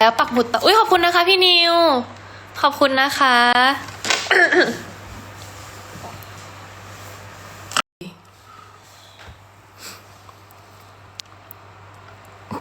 แล้วปักหมุดต่ออุ้ยขอบคุณนะคะ พี่นิว ขอบคุณนะคะ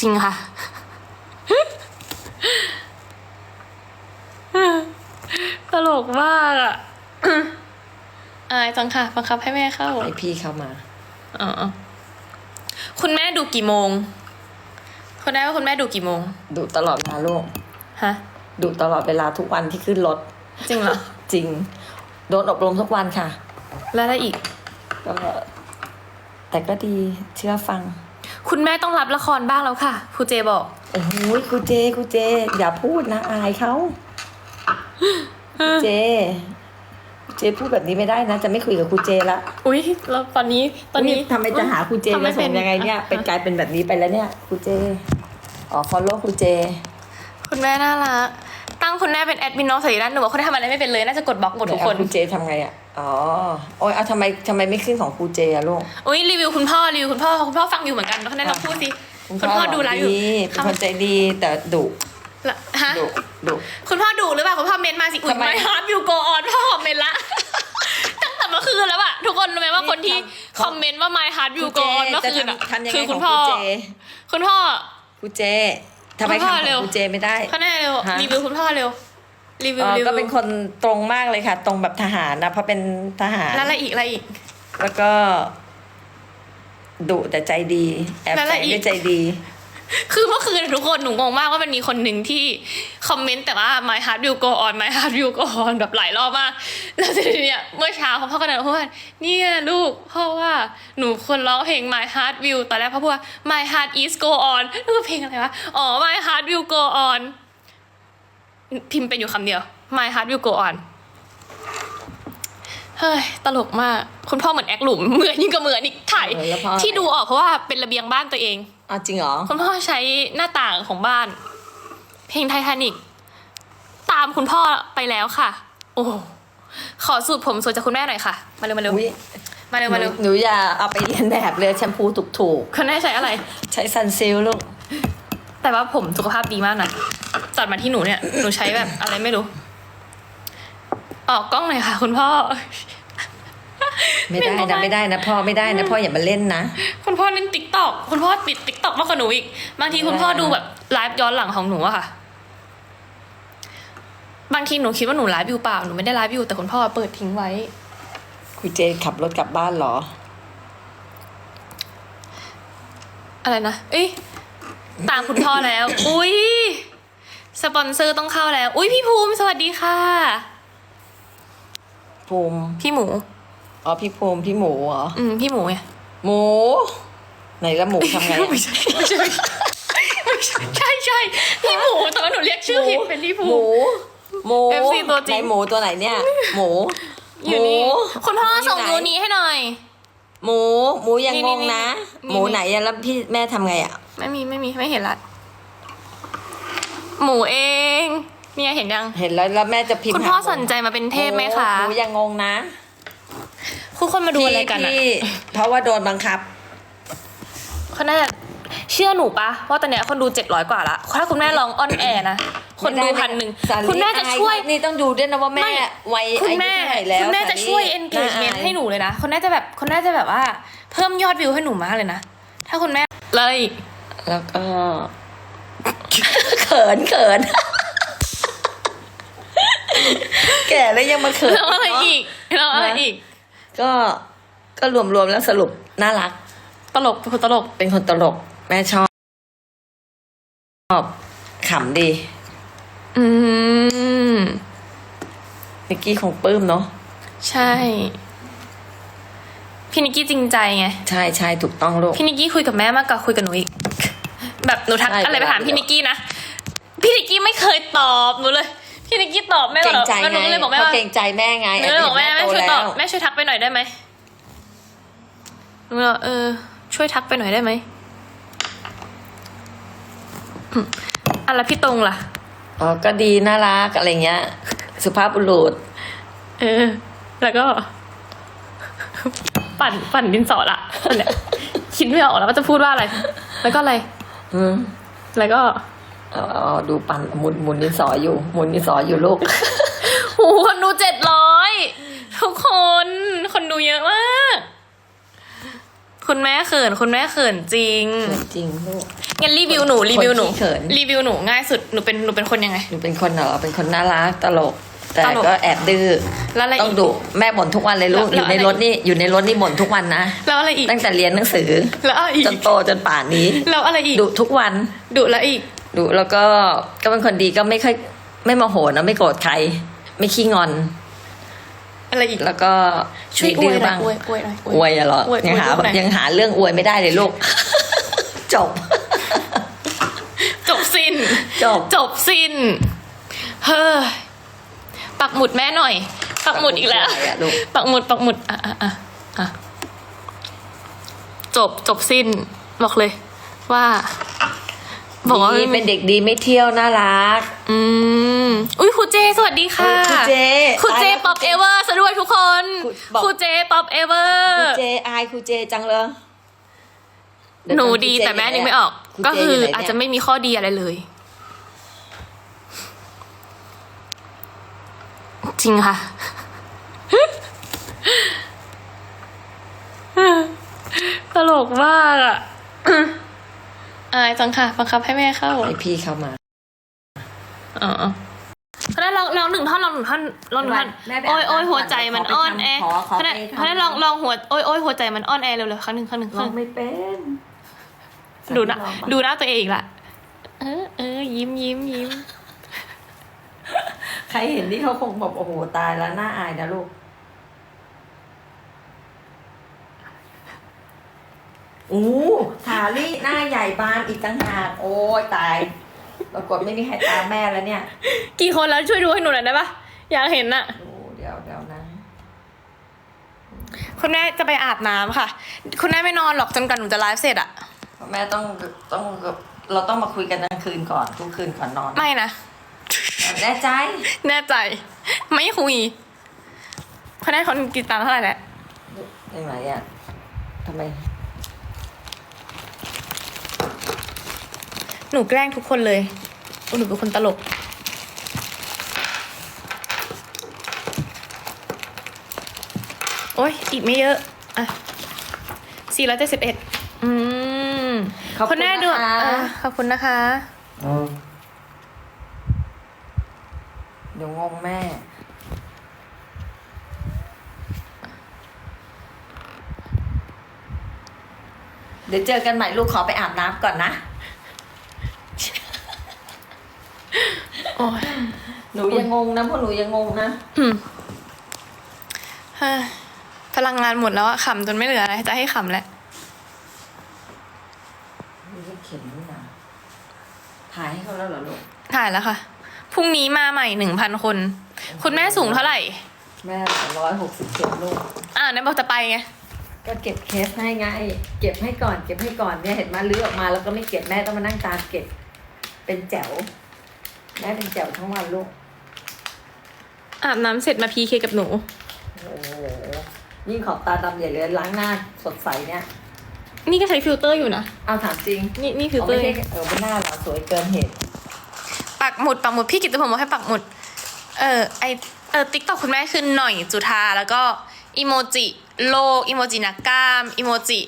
จริงค่ะตลกมากอะอายจังค่ะบังคับให้แม่เข้าให้พี่เข้ามาอ๋อคุณแม่ดูกี่โมง คุณแม่ว่าคุณแม่ดูกี่โมง ดูตลอดเวลาลูกฮะ ดูตลอดเวลาทุกวันที่ขึ้นรถ จริงเหรอ จริง โดนอบรมทุกวันค่ะ แล้วอะไรอีก ก็แต่ก็ดีเชื่อฟัง คุณแม่ต้องรับละครบ้างแล้วค่ะครูเจบอก โอ้โหครูเจครูเจ อย่าพูดนะอายเขาครูเจครู เจพูดแบบนี้ไม่ได้นะ จะไม่คุยกับครูเจละอุ้ยแล้วตอนนี้ตอนนี้ทำไมจะหาครูเจทำไมมาส่งยังไงเนี่ย เป็นกลายเป็นแบบนี้ไปแล้วเนี่ยครูเจอ๋อ follow ครูเจ คุณแม่น่ารักตั้งคุณแม่เป็นแอดมินน้องสายด้านหนูว่าคนที่ทำอะไรไม่เป็นเลยน่าจะกดบล็อกหมดทุกคนครูเจทำไงอะอ๋อโอ้ยเอาทำไมทำไมไม่ขึ้นของครูเจอะลูกอุ้ยรีวิวคุณพ่อรีวิวคุณพ่อคุณพ่อฟังอยู่เหมือนกันคุณแม่ลองพูดสิคุณพ่อดูไลฟ์อยู่ดีเป็นคนใจดีแต่ดุละฮะ ดุดุคุณพ่อดูหรือเปล่าคุณพ่อเมนต์มาสิอุ้ยทำไมไม่ฮาร์ดวิวโกออนพ่อคอมเมนต์ละ ตั้งแต่เมื่อคืนแล้วอะทุกคนรู้ไหมว่าคนที่คอมเมนต์ว่า my heart will go on เมื่อคืนอะจะทำทำยังคืไงอขคุองณคพ่อรูเจคุณพ่อ ครูเจทำไมคุณพ่อทำขเร็องวครูเจไม่ได้เขาแน่เร็วฮะ รีวิวคุณพ่อเร็วรีวิวเออรีวิวก็เป็นคนตรงมากเลยค่ะ ตรงแบบทหารนะเพราะเป็นทหาร แล้วอะไรอีกอะไรอีก แล้วก็ดุแต่ใจดี แอบแล้วอะไรใส่อีก ด้วยใจดี คือเมื่อคืนทุกคนหนูงงมากว่ามันมีคนหนึ่งที่คอมเมนต์แต่ว่า my heart will go on my heart will go on แบบหลายรอบมาก แล้วทีเนี้ยเมื่อเช้าพ่อก็เดินมาพูดว่าเนี่ยลูกพ่อว่าหนูควรร้องเพลง my heart will ตอนแรกพ่อพูดว่า my heart is go on แล้วก็เพลงอะไรวะ อ๋อ my heart will go on พิมพ์เป็นอยู่คำเดียว my heart will go on เฮ้ยตลกมากคุณพ่อเหมือนแอคหลุมเหมือนยิ่งกับเหมือนอีกถ่ายเออแล้วพ่อ ที่ดูออกเพราะว่าเป็นระเบียงบ้านตัวเองอ้าวจริงเหรอ คุณพ่อใช้หน้าต่างของบ้าน เพลงไททานิกตามคุณพ่อไปแล้วค่ะ โอ้ขอสูตรผมสวยจากคุณแม่หน่อยค่ะ มาเร็วมาเร็วอุ๊ยมาเร็วมาเร็วหนูหนูอย่าเอาไปเรียนแบบเลยแชมพูถูกคุณแม่ใช้อะไร ๆ ใช้ซันซิลลูกแต่ว่าผมสุขภาพดีมากนะจัดมาที่หนูเนี่ยหนูใช้แบบอะไรไม่รู้ ออกกล้องหน่อยค่ะ คุณพ่อไม่ได้ไม่ได้นะไม่ได้นะพ่อไม่ได้นะพ่ออย่ามาเล่นนะ คุณพ่อเล่นติ๊กตอกคุณพ่อปิดติ๊กตอกมากกว่าหนูอีก บางทีคุณพ่อดูแบบไลฟ์ย้อนหลังของหนูอะค่ะ บางทีหนูคิดว่าหนูไลฟ์อยู่เปล่าหนูไม่ได้ไลฟ์อยู่แต่คุณพ่อเปิดทิ้งไว้ คุณเจขับรถกลับบ้านเหรอ อะไรนะเอ้ยตามคุณพ่อแล้ว อุ้ยสปอนเซอร์ต้องเข้าแล้ว อุ้ยพี่ภูมิสวัสดีค่ะ ภูมิพี่หมู อ๋อพี่ภูมิพี่หมูเหรออืมพี่หมูไงหมู ไหนละหมูทำไงอะ ไม่ใช่ไม่ใช่ไม่ใช่ใช่ใช่พี่หมูแต่ว่าหนูเรียกชื่อผิดเป็นพี่ภูหมู มิ หมู FC ตัวจริง ไหนหมูตัวไหนเนี่ย หมู อยู่นี่หมูคุณพ่อส่งไหยูนี้ให้หน่อย หมู หมูยังนี่งงนะ นี่นี่ หมูไหนอะแล้วพี่แม่ทำไงอะไม่มีไม่มีไม่เห็นละหมูเอง เนี่ยเห็นยัง เห็นแล้วแล้วแม่จะพิมพ์คุณพ่อหาหมูสนใจมาเป็นเทพไหมคะหมูยังงงนะคุณคนมาดูอะไรกันอะพี่เพราะว่าโดนบังคับเขาน่าจะเชื่อหนูปะว่าตอนเนี้ยคนดูเจ็ดร้อยกว่าละถ้าคุณแม่ลองออนแอร์นะคนดูพันหนึ่งสาลีคุณแม่จะช่วยอายนี่ต้องดูด้วยนะว่าแม่ไม่วัยคุณอายุแม่เท่าไหร่แล้วคุณแม่จะช่วยสาลี engagement าอายให้หนูเลยนะคนน่าจะแบบคนน่าจะแบบว่า เพิ่มยอดวิวให้หนูมากเลยนะถ้าคุณแม่เลยแล้วก็เขินเขิน แก่แล้วยังมาเขินแล้วอะไรเนะอีกแล้วอะไรอีก ก็ก็รวมๆแล้วสรุปน่ารัก ตลกเป็นคนตลกเป็นคนตลก แม่ชอบชอบขำดี อืมนิกกี้คงปลื้มเนาะใช่ พี่นิกกี้จริงใจไง ใช่ใช่ถูกต้องลูกพี่นิกกี้คุยกับแม่มากกว่าคุยกับหนูอีกแบบหนูทักใช่อะไรไปถามเวลาพี่นิกกี้นะ พี่นิกกี้ไม่เคยตอบหนูเลย พี่นิกกี้ตอบแม่เกรอนงใจแล้วหไงนูก็เลยบอกแม่เขาว่าเกรงใจแม่ไงหนูเลยบอกแม่แม่ช่วยตอบแม่ช่วยทักไปหน่อยได้ไหมหนูเลยบอกเออ ช่วยทักไปหน่อยได้ไหมอืมอะไรพี่ตรงล่ะ อ๋อก็ดีน่ารักอะไรเงี้ย สุภาพบุรุษ เออ แล้วก็ ปั่นปั่นดินสอละนั่นแหละคิดไม่ออกแล้วว่าจะพูดว่าอะไร แล้วก็อะไร อืม แล้วก็ เอาเอาเอาดูปั่นหมุนหมุนดินสออยู่หมุนดินสออยู่ลูกโอ้โหคนดูเจ็ดร้อยทุกคน คนดูเยอะมากคุณแม่เขินคุณแม่เขินจริงเขินจริงลูกงั้นรีวิวหนูคนรีวิวหนูขี้เขินรีวิวหนูง่ายสุดหนูเป็นหนูเป็นคนยังไงหนูเป็นคนเหรอเป็นคนน่ารักตลกแต่ตลกก็แอบดื้อแล้วอะไรต้ออีงกดุแม่บ่นทุกวันเลยลูกแล้วอยู่ในแล้วอะไรรถนี่อยู่ในรถนี่บ่นทุกวันนะแล้วอะไรอีกตั้งแต่เรียนหนังสือแล้วอะไรอีกจนโตจนป่านนี้แล้วอะไรอีกดุทุกวันดุแล้วอีก ดุแล้วก็ก็เป็นคนดีก็ไม่ค่อยไม่โมโหนะไม่โกรธใคร ไม่ขี้งอนอะไรอีกแล้วก็ช่วยอดื้วยอหน่อบ้ายงอวยอวยหน่อยอวยอะเหรออวยยังหาอวยลูกหน่อยยังหาเรื่องอวยไม่ได้เลยลูก จบ จบสิ้น จบจบสิ้น เฮ้ยปักหมุดแม่หน่อย ปักหมุดอีกแล้ว ปักหมุดอะไรอะลูกปักหมุดปักหมุดอะอะอะอะจบจบสิ้นบอกเลยว่า บอกว่าดีเป็นเด็กดีไม่เที่ยวน่ารัก อืมอุ้ยครูเจ สวัสดีค่ะเออครูเจครูเจตายแล้วป๊อปเอเวอร์ซะด้วยทุกคนครูบอกครูเจป๊อปเอเวอครูร์เจอายครูเจจังเลยหนูดีแต่แม่นึกไม่ออก ก็คืออาจจะไม่ไม่มีข้อดีอะไรเลย จริงค่ะตลกมากอะ อายจังค่ะบังคับให้แม่เข้าให้พี่เข้ามาอ๋อเพราะนั้นลองลองหนึ่งท่อนลองหนึ่งท่อนลองหนึ่งท่อนแม่ไปโอ้ยอาบน้ำโอ้ยหัวใจมันก่อนอ่อนแอขอขอเพราะนั้นไปทำเพราะนั้นลองลองหัวโอ้ยโอ้ยหัวใจมันอ่อนแอเร็วๆครั้งหนึ่งครั้งหนึ่งคลรั้องงหนึ่งไม่เป็นดูหนะดูหน้าตัวเองอีกละเออเออยิ้มยิ้มยิ้มใครเห็นนี่เขาคงบอกโอ้โหตายแล้วน่าอายนะลูก อู้ถาลี่หน้าใหญ่บานอีกต่างหากโอ้ยตาย ปรากฏไม่มีใครตามแม่แล้วเนี่ย กี่คนแล้วช่วยดูให้หนูหน่อยได้ปะอยากเห็นน่ะโอ้เดี๋ยวเดี๋ยวนะคุณแม่จะไปอาบน้ำค่ะ คุณแม่ไม่นอนหรอกจนกว่าหนูจะไลฟ์เสร็จอะเพราะแม่ต้องต้องเราต้องมาคุยกันกลางคืนก่อนทุกคืนก่อนนอนไม่นะ แน่ใจ แน่ใจ ไม่คุยคุณแม่คนกินตังค์เท่าไหร่แหละยังไงอะทำไม หนูแกล้งทุกคนเลยโอ้หนูเป็นคนตลก โอ้ยอีกไม่เยอะ อะสี่ร้อยเจ็ดสิบเอ็ดอืมขอบคุณณแม่ดูนะคะเออขอบคุณนะคะเดี๋ยวงงแม่ เดี๋ยวเจอกันใหม่ลูกขอไปอาบน้ำก่อนนะ โอ้ยหนูยังงงนะพวกหนูยังงงนะอืมเฮ้ยพลังงานหมดแล้วอะขำจนไม่เหลืออะไรจะให้ขำแหละมีเลขเข็มด้วยนะถ่ายให้เขาแล้วเหรอลูกถ่ายแล้วค่ะ พรุ่งนี้มาใหม่หนึ่งพันคน คุณแม่สูงเท่าไหร่ แม่ร้อยหกสิบเข็มลูกอ่าวนายบอกจะไปไง ก็เก็บเคสให้ไง เก็บให้ก่อน เก็บให้ก่อนเนี่ยเห็นมาลื้อออกมาแล้วก็ไม่เก็บแม่ต้องมานั่งตามเก็บ เป็นแจ๋ว แม่เป็นแจ๋วทั้งวันลูก อาบน้ำเสร็จมาพีเคกับหนู โอ้โหยิ่งขอบตาดำใหญ่เลยล้างหน้าสดใสเนี่ย นี่ก็ใช้ฟิลเตอร์อยู่นะ เอาถามจริงนี่นี่ฟิลเอาเตอไม่ร์ ใช่เออเป็นหน้าเราสวยเกินเหตุ ปักหมุดปักหมุดพี่กิตติพงศ์บอกให้ปักหมุด เออไอเออติ๊กต็อกคุณแม่คือหน่อยจุธาแล้วก็อีโมจิโลกอีโมจินักกล้ามอีโมจิ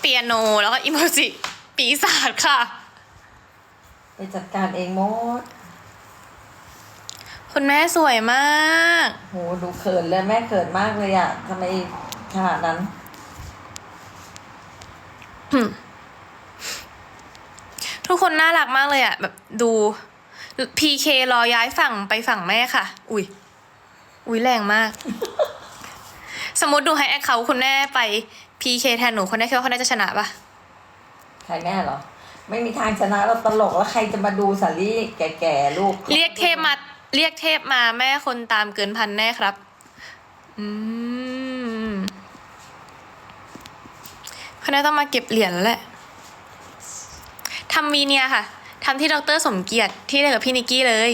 เปียโนแล้วก็อีโมจิปีศาจค่ะ ไปจัดการเองหมด คุณแม่สวยมาก โหดูเขินเลยแม่เขินมากเลยอะทำไมขนาดนั้น ทุกคนน่ารักมากเลยอะแบบดูพีเครอย้ายฝั่งไปฝั่งแม่ค่ะ อุ้ย อุ้ยแรงมาก สมมติดูให้แอคเขาคุณแม่ไปพีเคแทนหนูคนแรกคิดว่าคนแรกจะชนะปะใครแม่เหรอ ไม่มีทางชนะเราตลกแล้วใครจะมาดูสาลี่แก่ๆลูกเรียกเทพมา เรียกเทพมาแม่คนตามเกินพันแน่ครับ อืมคนแรกต้องมาเก็บเหรียญแล้วแหละทำวีเนียค่ะทำที่ดรสมเกียรติที่เดียวกับพี่นิกกี้เลย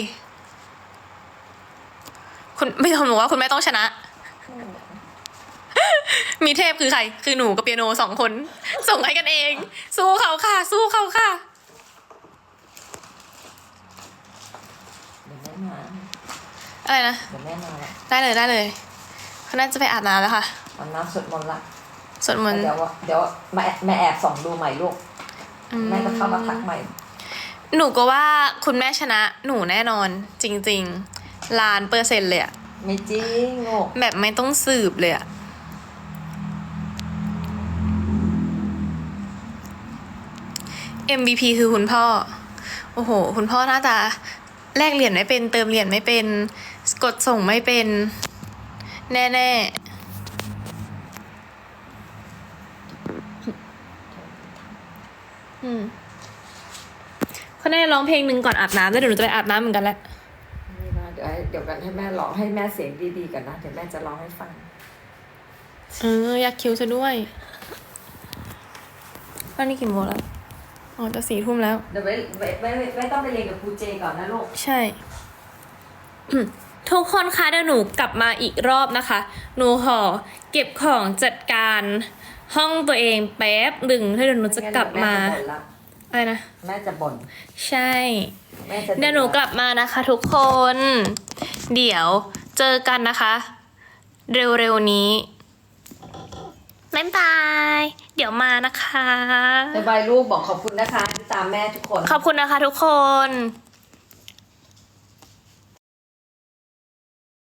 คุณไม่ต้องบอกว่าคุณแม่ต้องชนะ มีเทพคือใคร คือหนูกับเปียโนสองคน ส่งให้กันเอง สู้เขาค่ะ สู้เขาค่ะมาอะไรนะ เดี๋ยวแม่มาละได้เลยได้เลยเขาน่าจะไปอาบน้ำแล้วค่ะอาบน้ำสวดมนต์ละสวดมนต์เดี๋ยวเดี๋ยวแม่แม่แอบส่องดูใหม่ลูกอืแม่จะเข้ามาทักใหม่ หนูก็ว่าคุณแม่ชนะหนูแน่นอน จริงๆล้านเปอร์เซ็นต์เลยอะไม่จริงลูกแบบไม่ต้องสืบเลยอะ MVP คือคุณพ่อ โอ้โห คุณพ่อน่าจะแลกเหรียญไม่เป็น เติมเหรียญไม่เป็น กดส่งไม่เป็น แน่ๆอืมเขาแน่ร้องเพลงหนึ่งก่อนอาบน้ำแล้วเดี๋ยวหนูจะไปอาบน้ำเหมือนกันแหละนี่นะเดี๋ยวให้เดี๋ยวกันให้แม่ร้องให้แม่เสียงดีๆกันนะเดี๋ยวแม่จะร้องให้ฟัง เออ อยากคิวซะด้วย ตอนนี้กี่โมงแล้ว อ๋อจะสี่ทุ่มแล้ว เดี๋ยวไว้ไว้ไว้ไว้ต้องไปเรียนกับครูเจก่อนนะลูก ใช่ ทุกคนคะเดี๋ยวหนูกลับมาอีกรอบนะคะ หนูขอเก็บของจัดการห้องตัวเองแป๊บหนึ่งแล้วเดี๋ยวหนูจะกลับมาแจะบ่นละอะไรนะ แม่จะบ่น ใช่แม่จะเดี๋ยวหนูกลับมานะคะ ทุกคน เดี๋ยวเจอกันนะคะ เร็วๆนี้ บ๊ายบาย เดี๋ยวมานะคะบ๊ายบายลูกบอกขอบคุณนะคะที่ตามแม่ทุกคน ขอบคุณนะคะทุกคน